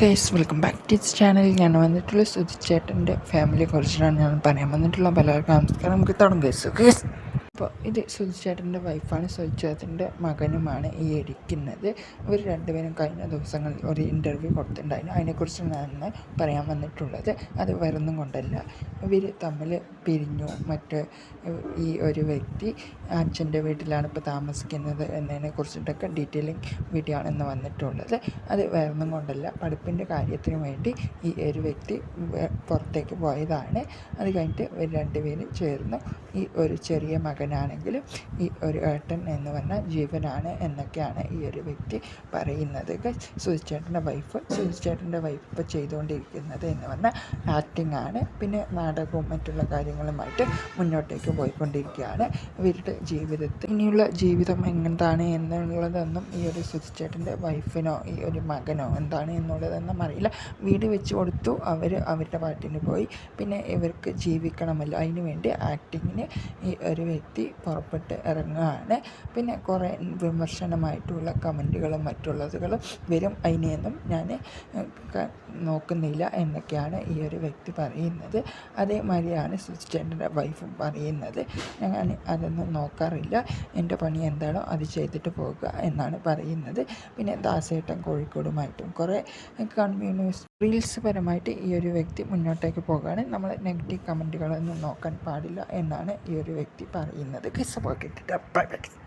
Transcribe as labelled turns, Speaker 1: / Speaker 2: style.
Speaker 1: Guys welcome back to this channel ഞാൻ വന്നിട്ടുള്ള സുധിച്ചേട്ടന്റെ ഫാമിലിയെ കുറിച്ചിട്ടാണ് ഞാൻ പറയാൻ വന്നിട്ടുള്ള പലർക്കും നമസ്കാരം. നമുക്ക് തുടങ്ങും ഗൈസ് ഗൈസ് അപ്പോൾ ഇത് സുധിച്ചേട്ടന്റെ വൈഫാണ് സുധിച്ചേട്ടന്റെ മകനുമാണ് ഈ ഇരിക്കുന്നത്. ഇവർ രണ്ടുപേരും കഴിഞ്ഞ ദിവസങ്ങളിൽ ഒരു ഇന്റർവ്യൂ കൊടുത്തിട്ടുണ്ടായിരുന്നു. അതിനെക്കുറിച്ചാണ് ഇന്ന് പറയാൻ വന്നിട്ടുള്ളത് അത് വേറൊന്നും കൊണ്ടല്ല. ഇവർ തമ്മിൽ പിരിഞ്ഞു. മറ്റ് ഈ ഒരു വ്യക്തി അച്ഛന്റെ വീട്ടിലാണ് ഇപ്പോൾ താമസിക്കുന്നത് എന്നതിനെ കുറിച്ചിട്ടൊക്കെ ഡീറ്റെയിലിംഗ് വീഡിയോ ആണ് ഇന്ന് വന്നിട്ടുള്ളത്. അത് വേറൊന്നും കൊണ്ടല്ല. പഠിപ്പിന്റെ കാര്യത്തിന് വേണ്ടി ഈ ഒരു വ്യക്തി പുറത്തേക്ക് പോയതാണ്. അത് കഴിഞ്ഞിട്ട് രണ്ടുപേരും ചേർന്ന് ഈ ഒരു ചെറിയ മകനാണെങ്കിലും ഈ ഒരു ഏട്ടൻ എന്ന് പറഞ്ഞാൽ ജീവനാണ് എന്നൊക്കെയാണ് ഈ ഒരു വ്യക്തി പറയുന്നത്. സുധിച്ചേട്ടന്റെ വൈഫ് സുധിച്ചേട്ടന്റെ വൈഫ് ഇപ്പോൾ ചെയ്തുകൊണ്ടിരിക്കുന്നത് എന്ന് പറഞ്ഞാൽ ആക്ടിംഗ് ആണ്. പിന്നെ നാടകവും മറ്റുള്ള കാര്യങ്ങളുമായിട്ട് മുന്നോട്ടേക്ക് പോയിക്കൊണ്ടിരിക്കുകയാണ്. ഇവരുടെ ജീവിതത്തിൽ ഇനിയുള്ള ജീവിതം എങ്ങനെയാണ് എന്നുള്ളതൊന്നും ഈ ഒരു സുധിച്ചേട്ടന്റെ വൈഫിനോ ഈ ഒരു മകനോ എന്താണ് എന്നുള്ളതൊന്നും അറിയില്ല. വീട് വെച്ച് കൊടുത്തു. അവർ അവരുടെ പാട്ടിന് പോയി. പിന്നെ ഇവർക്ക് ജീവിക്കണമല്ലോ. അതിനുവേണ്ടി ആക്ടിങ്ങിന് ഈ ഒരു വ്യക്തി പുറപ്പെട്ട് ഇറങ്ങുകയാണ്. പിന്നെ കുറേ വിമർശനമായിട്ടുള്ള കമന്റുകളും മറ്റുള്ളതുകളും വരും. അതിനെയൊന്നും ഞാൻ നോക്കുന്നില്ല എന്നൊക്കെയാണ് ഈ ഒരു വ്യക്തി പറയുന്നത്. അതേമാതിരിയാണ് സുചേട്ടന്റെ വൈഫും പറയുന്നത്. ഞാൻ അതൊന്നും നോക്കാറില്ല. എന്റെ പണി എന്താണോ അത് ചെയ്തിട്ട് പോകുക എന്നാണ് പറയുന്നത്. പിന്നെ ദാസേട്ടൻ കോഴിക്കോടുമായിട്ടും കുറേ കൺവീനിയൻസ് റീൽസ് പരമായിട്ട് ഈ ഒരു വ്യക്തി മുന്നോട്ടേക്ക് പോകുകയാണ് നമ്മൾ നെഗറ്റീവ് കമന്റുകളൊന്നും നോക്കാൻ പാടില്ല എന്നാണ് ഈ ഒരു വ്യക്തി പറയുന്നത്. another quiz about it. Bye bye.